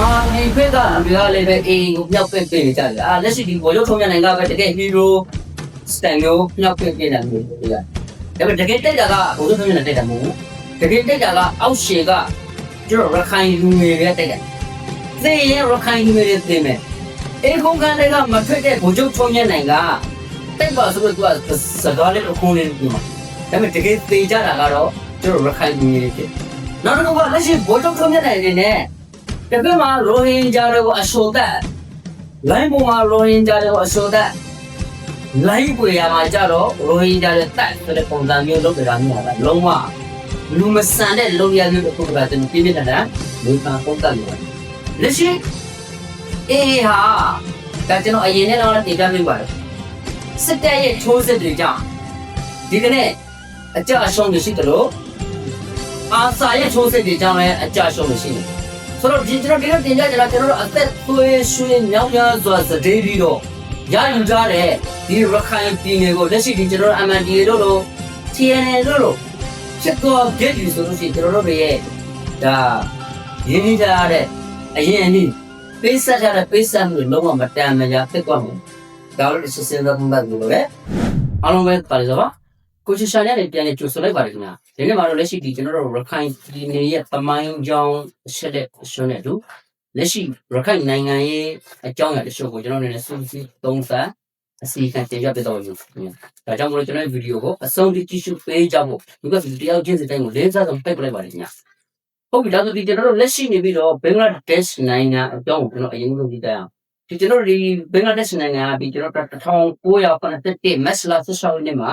မာဒီဖက်ကအမေကလည်းပဲအေးကိုမြောက်ပင့်ပေးနေကြတယ်အာလက်ရှိဒီဘောရုပ်ထုံးရနိုင်ကပဲတကယ်ဟီးရိုးစတန်မျိုးမြောက်ပင့်ပေးတယ်မျိုးဒီကဒါပေမဲ့တကယ်တက်တာကဘောရုပ်ထုံးရနိုင်တက်တာမဟုတ်ဘူးတကယ်တက်တာကအောက်ရှေကကျွန်တော်ရခိုင်လူငယ်တွေတက်တယ်သေရင်ရခိုင်လူငယ်တွေသိမယ်အေခုံခံတွေကမထွက်တဲ့ဘောရုပ်ထုံးရနိုင်ကတက်ပါဆိုတော့သူကစကားလေးအခုံးလေးပြောမှာဒါပေမဲ့တကယ်သေကြတာကတော့ကျွန်တော်ရခိုင်လူငယ်တွေဖြစ်နောက်တစ်ခုကလက်ရှိဘောရုပ်ထုံးရနိုင်နေနဲ့ တကယ်မှာရိုဟင်ဂျာတွေကိုအဆိုတက်လိုင်းပေါ်မှာရိုဟင်ဂျာတွေကိုအဆိုတက်လိုင်းပွေရမှာကြတော့ရိုဟင်ဂျာတွေတက်ဆိုတဲ့ပုံစံမျိုးလုပ်ကြတာမျိုးကလုံးဝလူမဆန်တဲ့လုပ်ရမျိုးတစ်ခုကတည်းကပြင်းပြနေတာလူကပုံတက်နေတယ်လက်ရှိအေးဟာဒါကျွန်တော်အရင်နဲ့တော့တင်ပြပေးပါတယ်စစ်တပ်ရဲ့ချိုးစစ်တွေကြောင့်ဒီကနေ့အကြအရှုံးတွေရှိတယ်လို့အာစာရဲ့ချိုးစစ်တွေကြောင့်လည်းအကြအရှုံးတွေရှိတယ် ဆိုတော့ဒီကျွန်တော်ဒီလိုတင်ကြကြလားကျွန်တော်တို့အသက်သွေးရွှေမြောက်များစွာစတေးပြီးတော့ရယူကြတဲ့ဒီရခိုင်ပြည်နယ်ကိုလက်ရှိဒီကျွန်တော်တို့ MNDA တို့လို့ TNL တို့လို့ချက်တော့ get you ဆိုလို့ရှိရင်ကျွန်တော်တို့ရဲ့ဒါရင်းနှီးကြရတဲ့အရင်အနည်းပေးဆက်ကြတဲ့ပေးဆက်မှုတွေလုံးဝမတန်မညာဖြစ်သွားမှုဒါလို့စစ်စင်တော့မှတ်လို့ပဲအားလုံးပဲပါကြပါကိုချီရှာနဲ့ပြန်လေကြိုဆိုလိုက်ပါတယ်ခင်ဗျာ ဒီနေ့မှာတော့လက်ရှိဒီကျွန်တော်တို့ရခိုင်ပြည်နယ်ရဲ့တမိုင်းကြောင်းအချက်လက်အရှုံးနဲ့အတူလက်ရှိရခိုင်နိုင်ငံရဲ့အကြောင်းအရာတချို့ကိုကျွန်တော်တို့လည်းစူးစီးသုံးသပ်အစီအကံတင်ပြပေးတော့ယူခင်ဗျာဒါကြောင့်မလို့ကျွန်တော်ရဲ့ဗီဒီယိုကိုအဆုံးထိကြည့်ရှုပေးကြဖို့ဒီကဗီဒီယိုချင်းစတိုင်းကိုလေးစားစွာပိုက်ပလိုက်ပါတယ်ခင်ဗျာဟုတ်ပြီဒါဆိုဒီကျွန်တော်တို့လက်ရှိနေပြီးတော့ဘင်္ဂလားဒေ့ရှ်နိုင်ငံအကြောင်းကိုကျွန်တော်အရင်ဆုံးကြည့်ကြအောင်ဒီကျွန်တော်ဒီဘင်္ဂလားဒေ့ရှ်နိုင်ငံကဒီကျွန်တော်1981မက်စလာ16ရက်နေ့မှာ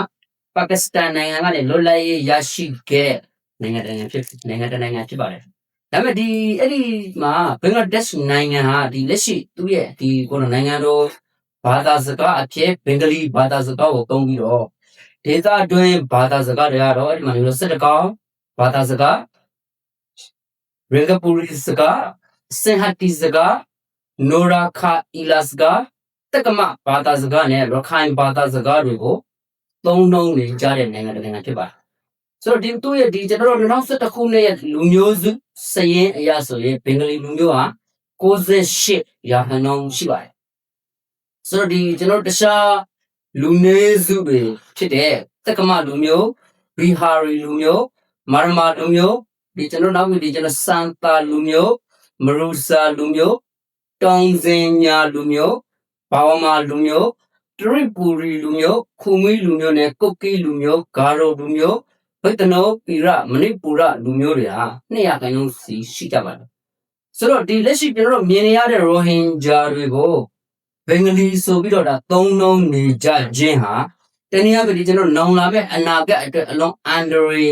ပါကစ္စတန်နိုင်ငံကနေလွတ်လပ်ရေးရရှိခဲ့တဲ့နိုင်ငံတစ်နိုင်ငံဖြစ်နိုင်ငံတစ်နိုင်ငံဖြစ်ပါတယ်။ဒါပေမဲ့ဒီအဲ့ဒီမှာဘင်္ဂလားဒေ့ရှ်နိုင်ငံဟာဒီလက်ရှိသူ့ရဲ့ဒီကိုယ်နိုင်ငံတော်ဘာသာစကားအဖြစ်ဘင်္ဂလီဘာသာစကားကိုသုံးပြီးတော့ဒေသအတွင်းဘာသာစကားတွေကတော့အဲ့ဒီမှာမျိုးစစ်တကောင်ဘာသာစကားရေဂပူရီစကားစင်ဟတီစကားနိုရာခါအီလာစကားတက္ကမဘာသာစကားနဲ့ရခိုင်ဘာသာစကားတွေကို သုံးနှုံးနေကြတဲ့နိုင်ငံတစ်နိုင်ငံဖြစ်ပါတယ်။ဆိုတော့ဒီသူ့ရဲ့ဒီကျွန်တော်တို့2011ခုနှစ်ရဲ့လူမျိုးစုစရင်အရဆိုရင်ဘင်္ဂလီလူမျိုးဟာ68ရာခိုင်နှုန်းရှိပါတယ်။ဆိုတော့ဒီကျွန်တော်တို့တခြားလူနည်းစုတွေဖြစ်တဲ့တက္ကမလူမျိုးဘီဟာရီလူမျိုးမာရမာလူမျိုးဒီကျွန်တော်နောက်ပြီးဒီကျွန်တော်စန်တာလူမျိုးမရူဆာလူမျိုးတောင်စင်ညာလူမျိုးဘာဝမာလူမျိုး တရိပူရီလူမျိုးခုမီလူမျိုးနဲ့ကုတ်ကီလူမျိုးဂါရိုလူမျိုးဗိတ္တနောပိရမဏိပူရလူမျိုးတွေဟာ200ခန်းလုံးစီရှိကြပါတယ်ဆိုတော့ဒီလက်ရှိကျွန်တော်တို့မြင်နေရတဲ့ရိုဟင်ဂျာတွေကိုဘင်္ဂလီဆိုပြီးတော့ဒါသုံးလုံးနေကြခြင်းဟာတနည်းအားဖြင့်ဒီကျွန်တော်နောင်လာမဲ့အနာဂတ်အတွက်အလုံးအန်ဒရီ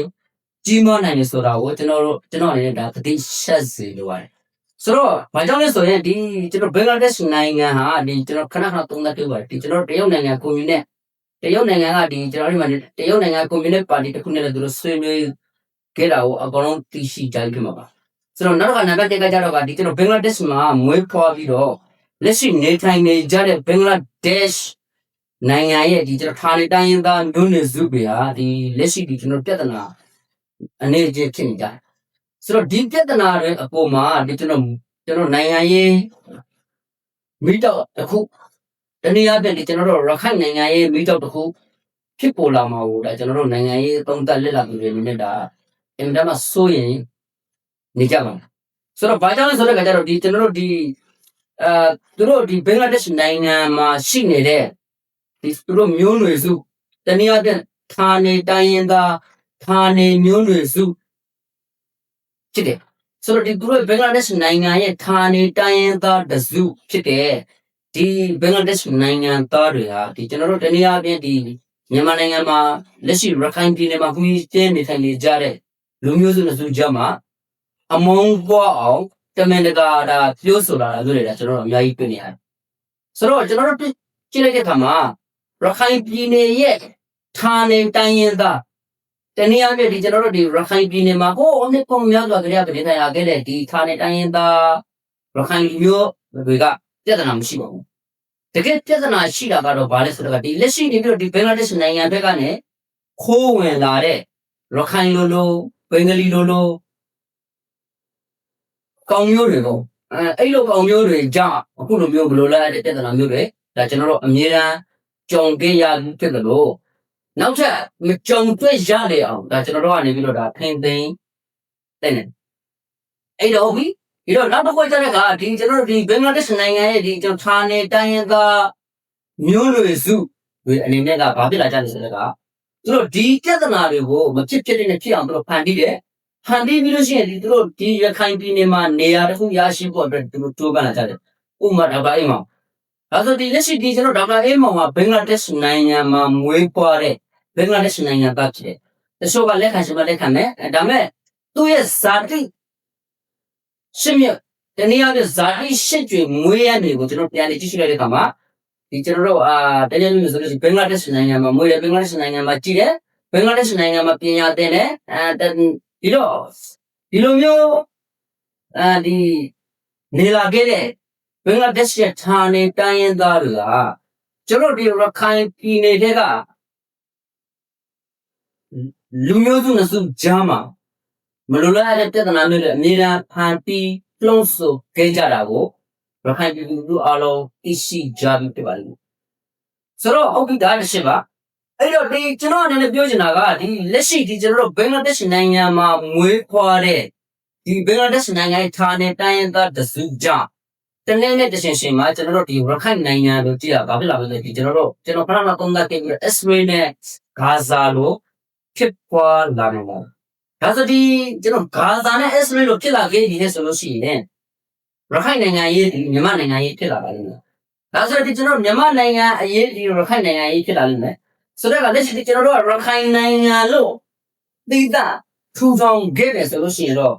ကြီးမားနိုင်တယ်ဆိုတာကိုကျွန်တော်တို့ကျွန်တော်အနေနဲ့ဒါသတိရှက်စေလိုပါတယ် ဆိုတော့ဘာကြောင့်လဲဆိုရင်ဒီကျွန်တော်ဘင်္ဂလားဒေ့ရှ်နိုင်ငံဟာဒီကျွန်တော်ခဏခဏသုံးသပ်တွေ့ပါတယ်ဒီကျွန်တော်တရုတ်နိုင်ငံကွန်မြူနစ်တရုတ်နိုင်ငံကဒီကျွန်တော်ဒီမှာတရုတ်နိုင်ငံကွန်မြူနစ်ပါတီတစ်ခုနဲ့လည်းသူတို့ဆွေးနွေးခဲ့တာကိုအကောင်လုံးသိရှိကြပြီမှာပါဆိုတော့နောက်တစ်ခါနံပါတ်1ကကြတော့ကဒီကျွန်တော်ဘင်္ဂလားဒေ့ရှ်မှာမွေးဖွားပြီးတော့လက်ရှိနေထိုင်နေကြတဲ့ဘင်္ဂလားဒေ့ရှ်နိုင်ငံရဲ့ဒီကျွန်တော်ဌာနေတိုင်းရင်းသားမျိုးနွယ်စုတွေဟာဒီလက်ရှိဒီကျွန်တော်ပြဿနာအနေချင်းဖြစ်နေကြတယ် ဆိုတော့ဒီပြဿနာတွေအပေါ်မှာဒီကျွန်တော်ကျွန်တော်နိုင်ငံရေးမိတော့တစ်ခုတနည်းအားဖြင့်ဒီကျွန်တော်တို့ရခိုင်နိုင်ငံရေးမိတော့တစ်ခုဖြစ်ပေါ်လာမှာကိုဒါကျွန်တော်တို့နိုင်ငံရေးသုံးသပ်လက်လာသူတွေအနေနဲ့ဒါအင်တာမှာစိုးရင်နေကြပါမယ်ဆိုတော့ဘာကြောင့်လဲဆိုတော့ကကြတော့ဒီကျွန်တော်တို့ဒီအဲသူတို့ဒီဘင်္ဂလားဒေ့ရှ်နိုင်ငံမှာရှိနေတဲ့ဒီသူတို့မျိုးနွယ်စုတနည်းအားဖြင့်ဌာနေတိုင်းရင်းသားဌာနေမျိုးနွယ်စု ဖြစ်တယ်ဆိုတော့ဒီသူတို့ဘင်္ဂလားဒေ့ရှ်နိုင်ငံရဲ့ဌာနေတိုင်းရင်းသားတစုဖြစ်တဲ့ဒီဘင်္ဂလားဒေ့ရှ်နိုင်ငံသားတွေဟာဒီကျွန်တော်တို့တနည်းအားဖြင့်ဒီမြန်မာနိုင်ငံမှာလက်ရှိရခိုင်ပြည်နယ်မှာခုကြီးကျင်းနေထိုင်နေကြတဲ့လူမျိုးစုတစ်စုကြားမှာအမုန်းပွားအောင်တမင်တကာဒါပြောဆိုလာတာတို့တွေကကျွန်တော်တို့အများကြီးတွေ့နေရတယ်။ဆိုတော့ကျွန်တော်တို့တွေ့ကြည့်လိုက်တဲ့အခါမှာရခိုင်ပြည်နယ်ရဲ့ဌာနေတိုင်းရင်းသား တနည်းအားဖြင့်ဒီကျွန်တော်တို့ဒီရခိုင်ပြည်နယ်မှာဟိုအနှစ်ပုံများစွာကလေးကပြည်ထိုင်လာခဲ့တဲ့ဒီဌာနေတိုင်းရင်းသားရခိုင်လူမျိုးတွေကပြဿနာမရှိပါဘူးတကယ်ပြဿနာရှိတာကတော့ဘာလဲဆိုတော့ဒီလက်ရှိနေပြီးတော့ဒီဘင်္ဂလားဒေ့ရှ်နိုင်ငံဘက်ကနေခိုးဝင်လာတဲ့ရခိုင်လူလူဘင်္ဂလီလူလူကောင်းမျိုးတွေကိုအဲအဲ့လိုကောင်မျိုးတွေကြောင့်အခုလိုမျိုးဘယ်လိုလဲတဲ့ပြဿနာမျိုးတွေဒါကျွန်တော်တို့အမြဲတမ်းကြုံခဲ့ရပြီးဖြစ်တယ်လို့ နောက်ထပ်မကြုံတွေ့ရလေအောင်ဒါကျွန်တော်တို့ကနေပြီးတော့ဒါထိမ့်သိမ်းတဲ့နေအဲ့တော့ဟုတ်ပြီဒီတော့နောက်တစ်ခုကျတဲ့ကဒီကျွန်တော်တို့ဒီဘင်္ဂလားဒေ့ရှ်နိုင်ငံရဲ့ဒီကျွန်တော်ဌာနေတိုင်းရင်းသားမျိုးနွယ်စုတွေအနေနဲ့ကဘာဖြစ်လာကြလဲဆိုတော့ကသူတို့ဒီပြဿနာတွေကိုမဖြစ်ဖြစ်နေဖြစ်အောင်သူတို့ဖန်တီးတယ်ဖန်တီးပြီးလို့ရှိရင်ဒီသူတို့ဒီရခိုင်ပြည်နယ်မှာနေရာတစ်ခုရရှိဖို့အတွက်သူတို့တိုးပမ်းလာကြတယ်ဥပမာဒေါက်တာအေးမောင်ဒါဆိုဒီလက်ရှိဒီကျွန်တော်ဒေါက်တာအေးမောင်ကဘင်္ဂလားဒေ့ရှ်နိုင်ငံမှာမွေးဖွားတဲ့ ဘင်္ဂလားဒေ့ရှ်နိုင်ငံသားဖြစ်တယ်တချို့ကလက်ခံရှင်မလက်ခံမယ်ဒါပေမဲ့သူ့ရဲ့ဇာတိရှင်းမြတ်တနည်းအားဖြင့်ဇာတိရှစ်ကျွေမွေးရနေကိုကျွန်တော်ပြန်လေကြည့်ရှုလိုက်တဲ့အခါမှာဒီကျွန်တော်တို့အာတကယ်လို့ဆိုလို့ရှိရင်ဘင်္ဂလားဒေ့ရှ်နိုင်ငံမှာမွေးတယ်ဘင်္ဂလားဒေ့ရှ်နိုင်ငံမှာကြည်တယ်ဘင်္ဂလားဒေ့ရှ်နိုင်ငံမှာပညာသင်တယ်အဲဒီတော့ဒီလိုမျိုးအဲဒီနေလာခဲ့တဲ့ဘင်္ဂလားဒေ့ရှ်ရဲ့ဌာနေတိုင်းရင်းသားတွေကကျွန်တော်ဒီရခိုင်ပြည်နယ်တွေက လူမျိုးစုနှစ်စုကြားမှာမလိုလားတဲ့ပြဿနာမျိုးတွေအများအားဖန်ပြီးလှုံ့ဆော်ခဲ့ကြတာကိုရခိုင်ပြည်သူတို့အားလုံးသိရှိကြပြီဖြစ်ပါလိမ့်မယ်ဆိုတော့ဟုတ်ပြီဒါတစ်ချက်ပါအဲ့တော့ဒီကျွန်တော်အနေနဲ့ပြောချင်တာကဒီလက်ရှိဒီကျွန်တော်တို့ဘင်္ဂလားဒေ့ရှ်နိုင်ငံမှာမွေးဖွားတဲ့ဒီဘင်္ဂလားဒေ့ရှ်နိုင်ငံရဲ့ဌာနေတိုင်းရင်းသားတစုကြောင့်တနေ့နဲ့တရှင်ရှင်မှာကျွန်တော်တို့ဒီရခိုင်နိုင်ငံလို့ကြည့်ရဘာဖြစ်လာလဲဒီကျွန်တော်တို့ကျွန်တော်ခဏမှသုံးသပ်ခဲ့ပြီး S-ray နဲ့ဂါဇာလို့ ဖြစ်ပွားလာတယ်လားဒါဆိုဒီကျွန်တော်ဂါဇာနဲ့ S-ray လို့ဖြစ်လာခဲ့ပြီလေဆိုလို့ရှိရင်ရခိုင်နိုင်ငံရေးဒီမြန်မာနိုင်ငံရေးဖြစ်လာပါလိမ့်မယ်ဒါဆိုဒီကျွန်တော်မြန်မာနိုင်ငံအရေးဒီရခိုင်နိုင်ငံရေးဖြစ်လာလိမ့်မယ်ဆိုတော့လက်ရှိဒီကျွန်တော်တို့ကရခိုင်နိုင်ငံလို့သိတာထူထောင်ခဲ့တယ်ဆိုလို့ရှိရင်တော့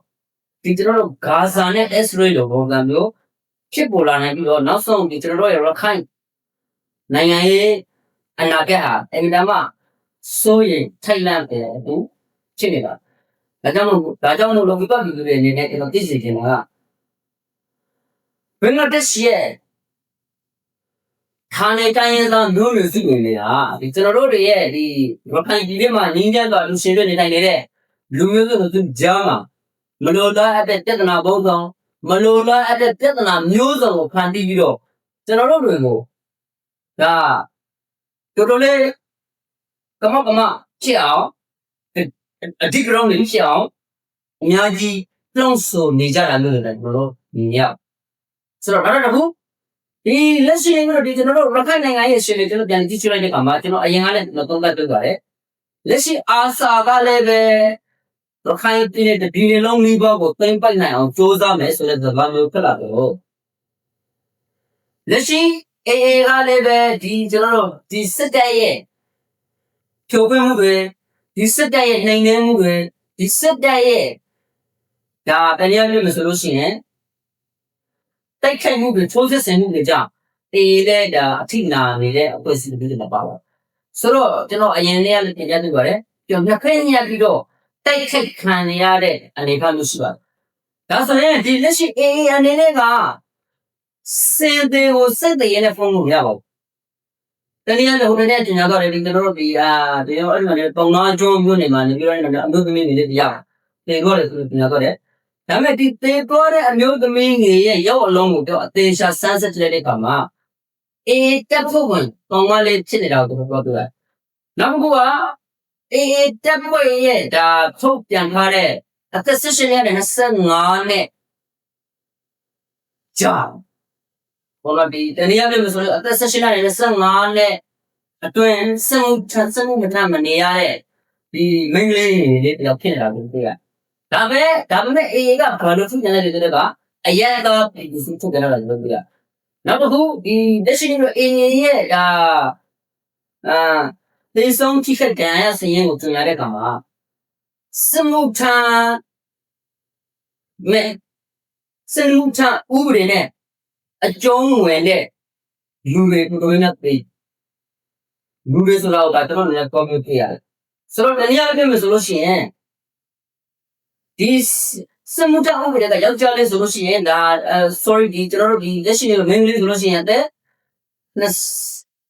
ဒီကျွန်တော်တို့ဂါဇာနဲ့ S-ray လို့ပုံစံမျိုးဖြစ်ပေါ်လာနိုင်ပြီးတော့နောက်ဆုံးဒီကျွန်တော်တို့ရဲ့ရခိုင်နိုင်ငံရေးအနာဂတ်ဟာအင်မတန်မှ စိုးရိမ်ထိုက်လန့်တယ်သူဖြစ်နေတာဒါကြောင့်မို့ဒါကြောင့်မို့လို့ဝိပတ်ပြည်သူတွေအနေနဲ့ကျွန်တော်သိစေချင်တာကဘင်္ဂလားဒေ့ရှ်ရဲ့ဌာနေတိုင်းရင်းသားမျိုးနွယ်စုတွေနေတာဒီကျွန်တော်တို့တွေရဲ့ဒီရခိုင်ပြည်ထဲမှာငင်းကြတော့လူရှင်တွေနေနိုင်နေတဲ့လူမျိုးစုတွေကြားမှာမလိုလားအပ်တဲ့ပြဿနာပုံစံမလိုလားအပ်တဲ့ပြဿနာမျိုးစုံကိုဖန်တီးပြီးတော့ကျွန်တော်တို့တွေကိုဒါတော်တော်လေး ကမကမဖြစ်အောင်အဓိကရုဏ်းတွေဖြစ်အောင်အများကြီးလှုံ့ဆော်နေကြတာမျိုးတွေလည်းကျွန်တော်တို့မြင်ရဆိုတော့ဒါတော့တခုဒီလက်ရှိမျိုးဒီကျွန်တော်တို့ရခိုင်နိုင်ငံရဲ့ရှင်တွေကျွန်တော်ပြန်ကြည့်ချလိုက်တဲ့အခါမှာကျွန်တော်အရင်ကလည်းသုံးသပ်တွေ့ပါတယ်လက်ရှိအာဆာကလည်းပဲရခိုင်ပြည်နယ်ဒီနေလုံးလေးပါကိုသိမ့်ပိုက်နိုင်အောင်စ조사မယ်ဆိုတဲ့သဘောမျိုးဖြစ်လာတော့လက်ရှိအေအေကလည်းပဲဒီကျွန်တော်တို့ဒီစစ်တပ်ရဲ့ ဖြိုခွင်းမှုတွေဒီစစ်တပ်ရဲ့နှိမ်နင်းမှုတွေဒီစစ်တပ်ရဲ့ဒါတရားမျိုးမဆိုလို့ရှိရင်တိုက်ခိုက်မှုတွေချိုးစစ်ဆင်မှုတွေကြောင့်အေးတဲ့ဒါအထိနာနေတဲ့အဖွဲ့အစည်းတွေမှာပါပါဆိုတော့ကျွန်တော်အရင်လေးကလည်းပြန်ပြနေပါတယ်ပြောမြခင်းညက်ပြီးတော့တိုက်ခိုက်ခံရတဲ့အနေအထားမျိုးရှိပါတယ်ဒါဆိုရင်ဒီလက်ရှိအေးအနေနဲ့ကစင်တဲ့ကိုစက်တည်းနဲ့ဖုန်းလို့မရပါဘူး တနည်းအားဖြင့်ဟိုတနေ့တင်ကြတော့လေကျွန်တော်တို့ဒီအာဒီတော့အဲ့ဒီမှာလေပုံနာကျုံမျိုးနေမှာနေပြီးတော့အမျိုးသမီးတွေလည်းတရားတင်တော့လေဆိုတင်ကြတော့လေဒါပေမဲ့ဒီသေပေါ်တဲ့အမျိုးသမီးငယ်ရဲ့ရောက်အလုံးကိုတော့အသေးရှာစမ်းစစ်တဲ့အခါမှာအေးတက်ဖို့ဝင်ကောင်းမလေးဖြစ်နေတာကိုသူပြောပြတယ်နောက်တစ်ခုကအေးအေးတက်ဖို့ရဲ့ဒါထုတ်ပြန်ထားတဲ့အသက်16ရက်နဲ့25နဲ့ကြာ ဘောလဒီတနည်းအားဖြင့်ဆိုလို့အသက်16နဲ့25နဲ့အတွင်းစမှုထစမှုမထမနေရတဲ့ဒီမိန်းကလေးလေးတယောက်ဖြစ်နေတာကိုတွေ့ရတယ်ဒါပဲဒါပေမဲ့အေအေကဘာလို့သူ့ညနေတွေကအရက်တော့ဒီစုထုတ်ကြတာလို့ပြောရနောက်တစ်ခုဒီလက်ရှိလိုအေအေရဲ့ဒါအာဒီဆုံးထိခက်ကန်ရစရင်ကိုကျင်ရတဲ့ကောင်ကစမှုထမဲစမှုထဥပဒေနဲ့ အကျုံးဝင်တဲ့လူတွေတော်တော်များသိလူတွေဆိုတော့ဒါတော်တော်များကွန်ပျူတာရတယ်ဆိုတော့တနည်းအားဖြင့်ဆိုလို့ရှိရင်ဒီစမှုတအုပ်တွေကယောက်ျားလေးဆိုလို့ရှိရင်ဒါ sorry ဒီကျွန်တော်တို့ဒီလက်ရှိမင်းကလေးဆိုလို့ရှိရင်အသက်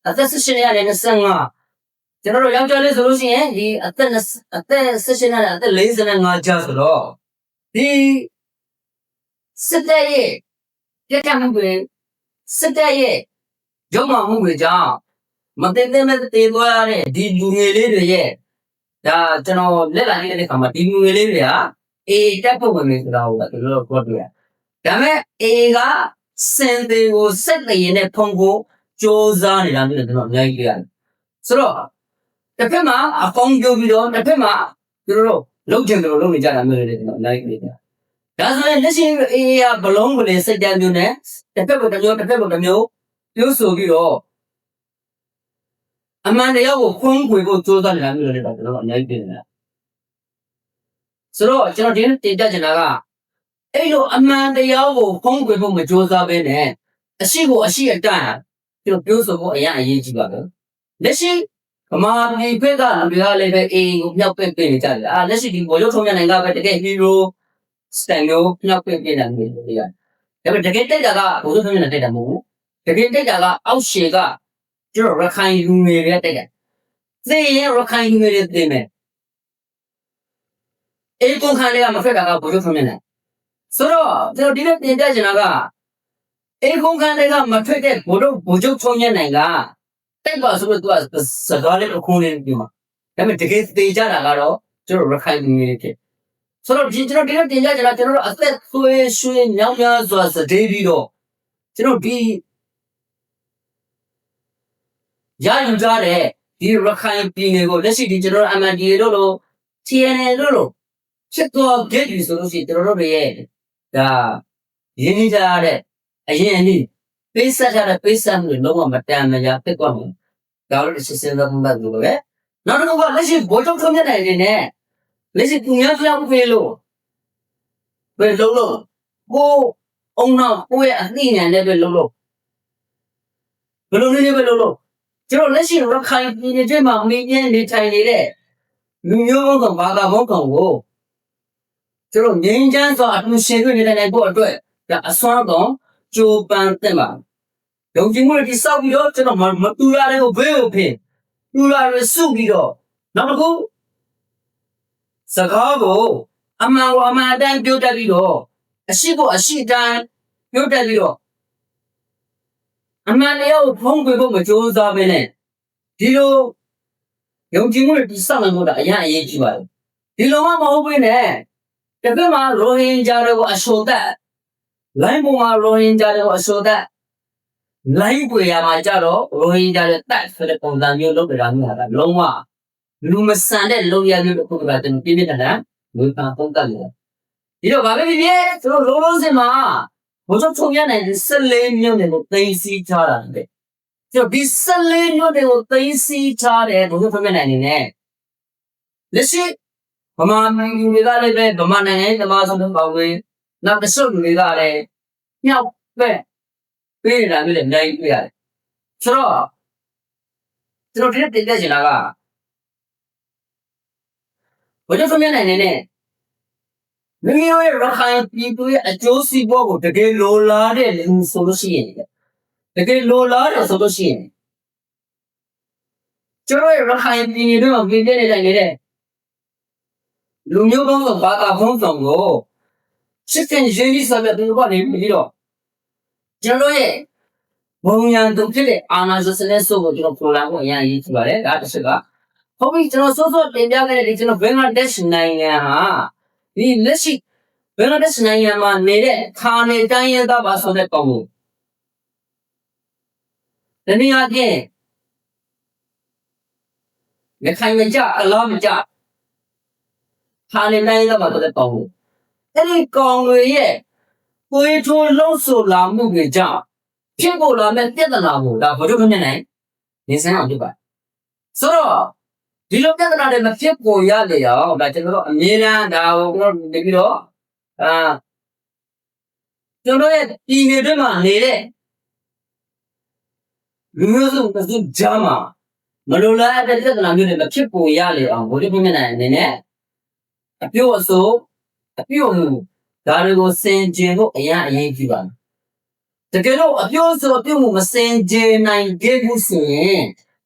အသက်16ရက်နဲ့25ကျွန်တော်တို့ယောက်ျားလေးဆိုလို့ရှိရင်ဒီအသက်အသက်16ရက်နဲ့အသက်45ကြာဆိုတော့ဒီစစ်တဲ့ရဲ့ ပြတ်တက်မှုတွေစစ်တပ်ရဲ့ရုံမှမှုတွေကြောင့်မတင်တဲ့မဲ့တေသွားရတဲ့ဒီလူငယ်လေးတွေရဲ့ဒါကျွန်တော်လက်လာနေတဲ့ခါမှာဒီလူငယ်လေးတွေကအေးတက်ဖို့ဝင်နေဆိုတာကိုကျွန်တော်တို့ပြောပြရဒါပေမဲ့အေးကစင်သေးကိုစက်တည်နဲ့ဖုံကိုစ조사နေတာမျိုးကျွန်တော်အများကြီးတွေ့ရတယ်ဆိုတော့တစ်ဖက်မှာအကောင်းကြိုးပြီးတော့တစ်ဖက်မှာကျွန်တော်တို့လုံချင်တယ်လို့လုပ်နေကြတာမျိုးတွေကျွန်တော်အများကြီးတွေ့တယ် ဒါဆိုရင်လက်ရှိအေးရဘလုံးကလေးစိတ်တမ်းမျိုးနဲ့တစ်ဖက်ကတစ်မျိုးတစ်ဖက်ကတစ်မျိုးပြောဆိုပြီးတော့အမှန်တရားကိုခွန်းခွေဖို့ကြိုးစားနေတာမျိုးတွေတော့ကျွန်တော်အများကြီးတွေ့နေတာဆိုတော့ကျွန်တော်ဒီနေ့တင်ပြချင်တာကအဲ့လိုအမှန်တရားကိုခွန်းခွေဖို့မကြိုးစားဘဲနဲ့အရှိကိုအရှိအတန်ကျွန်တော်ပြောဆိုဖို့အရင်အရေးကြီးပါပဲလက်ရှိဗမာပြည်ဖက်ကလူတွေကလည်းပဲအေးကိုမြောက်ပင့်ပင့်နေကြတယ်အာလက်ရှိဒီဘောရုပ်ထုံးရနိုင်ကပဲတကယ်ဟီးရိုး စတန်မျိုးမြောက်ပင့်ပင့်နေတယ်လို့ပြောရတယ်ဒါပေမဲ့တကယ်တက်တာကဘောရုပ်ထုံးရနိုင်တက်တာမဟုတ်ဘူးတကယ်တက်တာကအောက်ရှေကကျွန်တော်ရခိုင်လူငယ်တွေတက်တယ်သိရင်ရခိုင်လူငယ်တွေသိမယ်အေးကွန်ခန်းတွေကမဖက်ကကဘောရုပ်ထုံးရနိုင်ဆိုတော့ကျွန်တော်ဒီနေ့တင်ပြချင်တာကအေးကွန်ခန်းတွေကမဖက်တဲ့ဘောရုပ်ဘောရုပ်ထုံးရနိုင်ကတိုက်ပါဆိုတော့သူကစကားလေးတစ်ခုလေးပြောမှာဒါပေမဲ့တကယ်သေးကြတာကတော့ကျွန်တော်ရခိုင်လူမျိုးတွေဖြစ် ဆိုတော့ဒီကျွန်တော်ဒီတော့တင်ကြကြတာကျွန်တော်တို့အသက်သွေးရွှေညောင်းများစွာစတေးပြီးတော့ကျွန်တော်ဒီရယူကြတဲ့ဒီရခိုင်ပြည်နယ်ကိုလက်ရှိဒီကျွန်တော်တို့ MNDA တို့လို့ TNL တို့လို့ဖြစ်တော့ကြည့်ပြီဆိုလို့ရှိရင်ကျွန်တော်တို့တွေရဲ့ဒါရင်းနှီးကြရတဲ့အရင်အနည်းပေးဆက်ထားတဲ့ပေးဆက်မှုတွေလုံးဝမတန်မရာဖြစ်သွားမှာဒါလို့စစ်စင်သက်မှုပဲလို့ပဲနောက်တစ်ခုကလက်ရှိဘောချုပ်ထုံးမြတ်တဲ့အနေနဲ့ လက်ရှိသူများဖျောက်ဖေးလို့ဘယ်လုံးလို့ကိုအုံနောက်ကိုရဲ့အသိဉာဏ်နဲ့ပဲလုံးလို့ဘယ်လိုနည်းနဲ့ပဲလုံးလို့ကျွန်တော်လက်ရှိရခိုင်ပြည်နယ်မှာအမင်းကြီးနေထိုင်နေတဲ့လူမျိုးဘုံကောင်ဘာသာဘုံကောင်ကိုကျွန်တော်ငြိမ်းချမ်းစွာအတူရှင်တွေ့နေနိုင်ဖို့အတွက်ဒါအစွမ်းကောင်ကြိုးပမ်းတဲ့မှာယုံကြည်မှုတွေစောက်ပြီးတော့ကျွန်တော်မတူရတဲ့ကိုဘေးကိုဖင်တူရရစုပြီးတော့နောက်တစ်ခု စကားကိုအမှန်ကိုအမှန်အတိုင်းပြောတတ်ပြီးတော့အရှိကိုအရှိတိုင်းပြောတတ်ပြီးတော့အမှန်တရားကိုဖုံးကွယ်ဖို့မကြိုးစားဘဲနဲ့ဒီလိုယုံကြည်မှုတွေစောက်နိုင်ဖို့ဒါအရင်အရေးကြီးပါတယ်ဒီလိုမှမဟုတ်ဘဲနဲ့တစ်ဖက်မှာရိုဟင်ဂျာတွေကိုအရှုံးသက်လိုင်းပေါ်မှာရိုဟင်ဂျာတွေကိုအစိုးသက်လိုင်းပွေရမှာကြတော့ရိုဟင်ဂျာတွေတတ်ဆိုတဲ့ပုံစံမျိုးလုပ်ကြတာမျိုးဟာလုံးဝ လူမဆန်တဲ့လုံရမျိုးတစ်ခုကတည်းကပြင်းပြင်းထန်ထန်ဝေဖန်ပုံတက်နေတယ်ဒီတော့ဗာပဲဖြစ်ဖြစ်သူတို့လုံးလုံးစင်မှာဘုရားချုံရနိုင်တဲ့14မြို့နယ်ကိုသိမ်းစီးထားတာတဲ့ကျတော့ဒီ14မြို့နယ်ကိုသိမ်းစီးထားတဲ့ဘုရားဖွင့်ပြနိုင်နေနဲ့လက်ရှိဗမာနိုင်ငံတွေကလည်းပဲဗမာနိုင်ငံရဲ့သမားဆုံးပေါင်းဝင်နောက်တစ်စုံတွေကလည်းမြောက်ပဲ့ပေးနေတာမျိုးလည်းအများကြီးတွေ့ရတယ်ဆိုတော့ကျွန်တော်ဒီနေ့တင်ပြချင်တာက ဘယ်လိုဆိုမြင်နိုင်နေနဲ့လူမျိုးရဲ့ရခိုင်ပြည်သူရဲ့အကျိုးစီးပွားကိုတကယ်လိုလားတဲ့လူဆိုလို့ရှိရင်တကယ်လိုလားတယ်ဆိုလို့ရှိရင်ကျွန်တော်ရဲ့ရခိုင်ပြည်နယ်မှာပြည်ပြနေတိုင်းနေတဲ့လူမျိုးပေါင်းစုံဘာသာပေါင်းစုံကိုရှစ်တင်ရင်းပြီးဆက်ပြသူကနေပြီးတော့ကျွန်တော်ရဲ့ဘုံရန်သူဖြစ်တဲ့အာနာဇစနဲ့ဆိုကိုကျွန်တော်ပရိုဂရမ်ကိုအရင်ရေးကြည့်ပါတယ်ဒါတစ်ချက်က ဟုတ်ပြီကျွန်တော်စောစောတင်ပြခဲ့တဲ့ဒီကျွန်တော်ဘင်္ဂလားဒေ့ရှ်နိုင်ငံဟာဒီလက်ရှိဘင်္ဂလားဒေ့ရှ်နိုင်ငံမှာနေတဲ့ခါနေတိုင်းရသားပါဆိုတဲ့ကောင်ကိုဒီနေ့အပြင်ရခိုင်မကြအလားမကြခါနေတိုင်းရသားပါဆိုတဲ့ကောင်ကိုအဲ့ဒီကောင်တွေရဲ့ကိုယ်ထိုးလုံးဆိုလာမှုတွေကြောင့်ဖြစ်ပေါ်လာမဲ့ပြဿနာကိုဒါဘာလို့မမြင်နိုင်နေစမ်းအောင်ဖြစ်ပါဆိုတော့ ဒီလိုပြဿနာတွေမဖြစ်ပေါ်ရလေအောင်ဒါကျွန်တော်တို့အမြဲတမ်းဒါကိုကျွန်တော်နေပြီးတော့အာကျွန်တော်ရဲ့ပြည်နယ်တွေမှာနေတဲ့လူမျိုးစုကစုကြားမှာမလိုလားတဲ့ပြဿနာမျိုးတွေမဖြစ်ပေါ်ရလေအောင်ဘုရားပြမြင်နိုင်အနေနဲ့အပြုတ်အစိုးအပြုတ်မှုဒါတွေကိုစင်ကျင်ဖို့အရင်အရင်ကြည့်ပါတကယ်လို့အပြုတ်ဆိုအပြုတ်မှုမစင်ကျင်နိုင်ခဲ့ဘူးဆိုရင်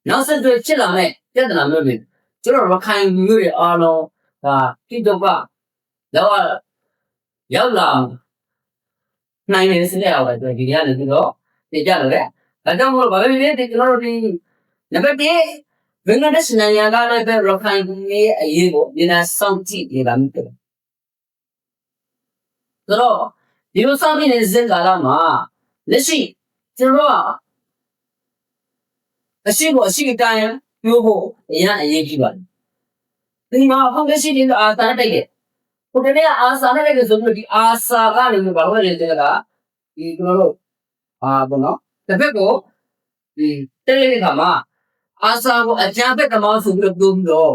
နောက်ဆက်တွဲဖြစ်လာမဲ့ပြဿနာမျိုးတွေ ကျွန်တော်ရခိုင်မျိုးတွေအားလုံးဒါတိတော့ကတော့ရောက်လာနိုင်နေစတဲ့အောက်ပဲဒီနေရာနေပြီးတော့တင်ကြလို့လေဒါကြောင့်မို့ဘာပဲဖြစ်ဖြစ်ကျွန်တော်တို့ဒီနံပါတ်1ဘင်္ဂလားဒေ့ရှ်နိုင်ငံကလည်းပဲရခိုင်ပြည်ရဲ့အရေးကိုဒီနာစောင့်ကြည့်နေတာမျိုးတယ်ဆိုတော့ဒီလိုစောင့်ကြည့်နေတဲ့ကာလမှာလက်ရှိကျွန်တော်ကအရှိကိုအရှိတိုင်း ပြောဖို့အရင်အရေးကြီးပါတယ်ဒီမှာဟောလက်ရှိဒီအာသာတိုက်တယ်ဟိုတနေ့အာစာနဲ့လည်းဆိုပြီးဒီအာစာကနေပြီးဘာလို့လဲတဲ့ကဒီကျွန်တော်တို့အာဘောနော်တစ်ဖက်ကိုဒီတက်တဲ့ခါမှာအာစာကိုအကြမ်းဖက်သမားဆိုပြီးတော့ပြောပြီးတော့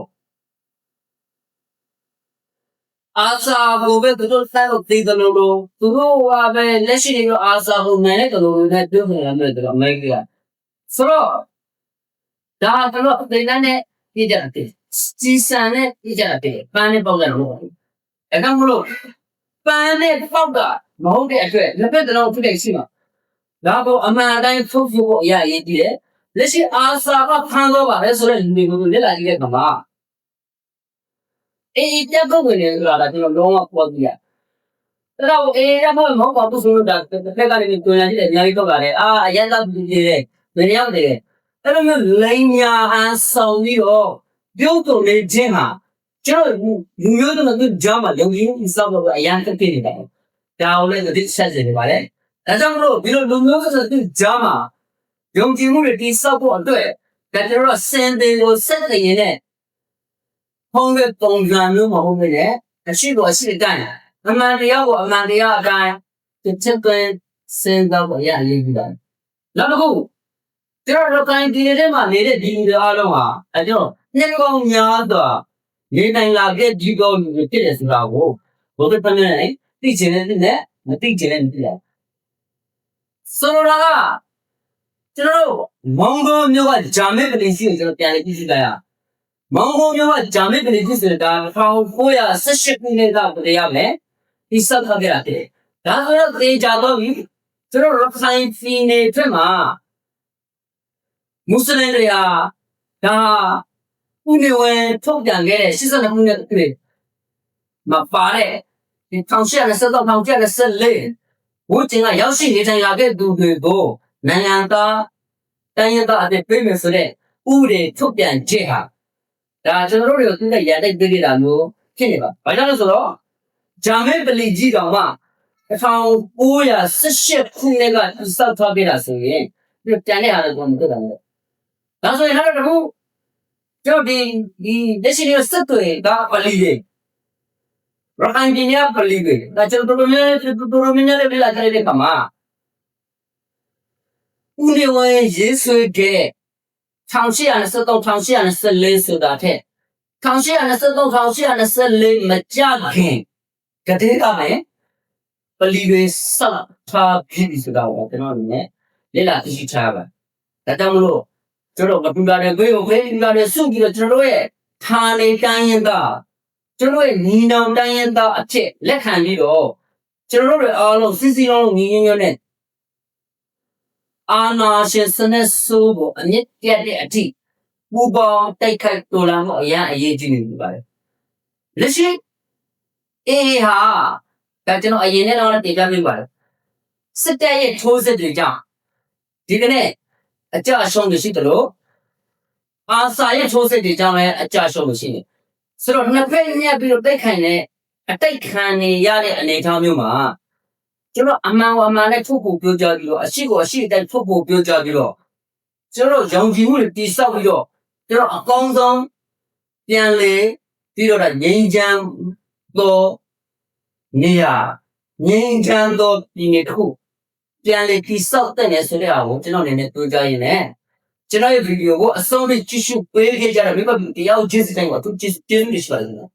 အာစာကိုပဲသူတို့စိုက်လို့သိတယ်လို့လို့သူတို့ကပဲလက်ရှိနေတော့အာစာကိုနိုင်တဲ့လိုလိုနဲ့ပြောနေတာမျိုးတော့အမေကြီးကဆိုတော့ ဒါကတော့အသိနဲ့ပြကြတယ်စီစံနဲ့ပြကြတယ်ပန်းနဲ့ပေါက်ကြတော့အဲကမလို့ပန်းနဲ့ပေါက်ကမဟုတ်တဲ့အတွက်လက်ဖက်တောင်ဖြစ်တဲ့ရှိမှာဒါကိုအမှန်တိုင်းဖုတ်ဖို့အရာရေးကြည့်တယ်လက်ရှိအာစာကဖန်တော့ပါပဲဆိုတဲ့လူတွေကိုလက်လာကြည့်တဲ့ခါမှာအေးတက်ဖို့ဝင်နေကြတာကျွန်တော်လုံးဝပေါ်ကြည့်ရအဲ့တော့အေးရဖို့မဟုတ်ပါဘူးဆိုတော့ဒါတစ်ခက်ကနေတွင်ရကြည့်တယ်အများကြီးတော့ပါတယ်အာအရင်ကပြည်ပြည်တယ်ဘယ်ရောက်တယ် အဲ့လိုမျိုးလိန်ညာအန်ဆောင်ပြီးတော့ပြုတ်တုံနေခြင်းဟာကျွန်တော်လူမျိုးတို့ကကြားမှာလုံရင်းစောက်တော့အရန်တက်နေတယ်ဒါအောင်လည်းဒီဆက်စနေပါလေအဲကြောင့်မလို့ဒီလိုလူမျိုးဆိုတဲ့ကြားမှာယုံကြည်မှုတွေတိစောက်ဖို့အတွက်ဒါကျွန်တော်စင်တင်ကိုစက်တင်ရတဲ့ဟောင်းတဲ့ပုံစံမျိုးမဟုတ်နဲ့အရှိတော်ရှိတဲ့အမှန်တရားကိုအမှန်တရားအတိုင်းတစ်ချက်တွင်စဉ်းစားဖို့ရအရေးကြီးတယ်နောက်တစ်ခု ကျွန်တော်တို့ကိုင်းဒီထဲမှာနေတဲ့ဒီလူတွေအားလုံးဟာအဲကျွန်တော်နှစ်ကောင်းများစွာနေနိုင်လာခဲ့ဒီကောင်းလူတွေဖြစ်တယ်ဆိုတာကိုဘုရားပန်းနေသိချင်တဲ့နဲ့မသိချင်တဲ့သိရတယ်ဆိုလိုတာကကျွန်တော်တို့မောင်ဂိုမျိုးကဂျာမက်ပလင်စီကိုကျွန်တော်ပြန်လေးကြည့်ကြရမောင်ဂိုမျိုးကဂျာမက်ပလင်စီဆိုတာ1918ခုနှစ်ကတရားမယ်ဒီစက်ခခဲ့ရတယ်ဒါဆိုတော့သေချာတော့ပြီကျွန်တော်တို့ဆိုင်ဖီနေထွက်မှာ မွတ်စလင်တွေဟာဒါဥနေဝင်ထုတ်ပြန်ခဲ့တဲ့82ခုနှစ်တည်းမှာပါတဲ့ဒီ1823 1924ဝန်းကျင်ကရောက်ရှိနေထိုင်လာခဲ့သူတွေကိုနိုင်ငံသားတိုင်းရင်းသားအဖြစ်ပြေးမယ်ဆိုတဲ့ဥပဒေထုတ်ပြန်ချက်ဟာဒါကျွန်တော်တို့တွေကိုသူနဲ့ရန်တိုက်ပေးနေတာမျိုးဖြစ်နေပါ။ဘာကြောင့်လဲဆိုတော့ဂျာမဲပလီကြီးကောင်မှ1918ခုနှစ်ကစောက်ထားပြတာဆိုရင်ဒီပြန်တဲ့အားတော့မတွေ့တာလေ။ ဒါဆိုရင်လည်းတခုကျွန်တော်ဒီဒီလက်ရှိနေစက်တွေဒါပလီတွေရခိုင်ပြည်နယ်ပလီတွေဒါကျွန်တော်တို့လည်းတော်တော်များများလည်းလာကြတဲ့ခါမှာဦးနေဝင်းရေးဆွဲခဲ့1823 1824ဆိုတာထက်1823 1824မကြခင်ကတိကမယ်ပလီတွေဆောက်ထားပြီးဆိုတာကိုကျွန်တော်အနေနဲ့လေ့လာသိရှိထားပါဒါကြောင့်မလို့ ကျွန်တော်ကပူလာတဲ့ဂိမ်းကိုဖေးလာတဲ့စုပြီးတော့ကျွန်တော်ရဲ့ဌာနေတိုင်းရင်သားကျွန်တော်ရဲ့ညီနောင်တိုင်းရင်သားအဖြစ်လက်ခံပြီးတော့ကျွန်တော်တို့အားလုံးစီစီလုံးလုံးညီညွတ်ညွတ်နဲ့အာနာရှင်စနစ်ဆိုးကိုအမြင့်ပြတ်တဲ့အထိပူပေါင်းတိုက်ခိုက်တော်လာမှုအရာအရေးကြီးနေပါတယ်လက်ရှိအေးဟာဒါကျွန်တော်အရင်နဲ့တော့တင်ပြပြပါတယ်စစ်တပ်ရဲ့ထိုးစစ်တွေကြောင့်ဒီကနေ့ အကြအရှုံးတွေရှိတယ်လို့အာစာရဲ့ထိုးစစ်တွေကြောင့်လည်းအကြအရှုံးတွေရှိနေဆိုတော့နှစ်ဖက်ညက်ပြီးတော့တိုက်ခိုင်တဲ့အတိုက်ခံနေရတဲ့အနေအထားမျိုးမှာကျွန်တော်အမှန်အမှန်နဲ့ထုတ်ဖို့ပြောကြပြီးတော့အရှိကိုအရှိတိုင်းထုတ်ဖို့ပြောကြပြီးတော့ကျွန်တော်ရောင်ကြည်မှုတွေတိဆောက်ပြီးတော့ကျွန်တော်အကောင်းဆုံးပြန်လေပြီးတော့ငြိမ်းချမ်းသောနေရာငြိမ်းချမ်းသောပြည်နယ်တစ်ခု ပြန်လေတိဆောက်တဲ့နေဆိုတဲ့အားကိုကျွန်တော်အနေနဲ့ပြောကြရင်လည်းကျွန်တော်ရဲ့ဗီဒီယိုကိုအဆုံးထိကြည့်ရှုပေးခဲ့ကြတဲ့မိဘတယောက်ချင်းစီတိုင်းကိုသူကြည့်ကြည့်နေရှိပါတယ်နော်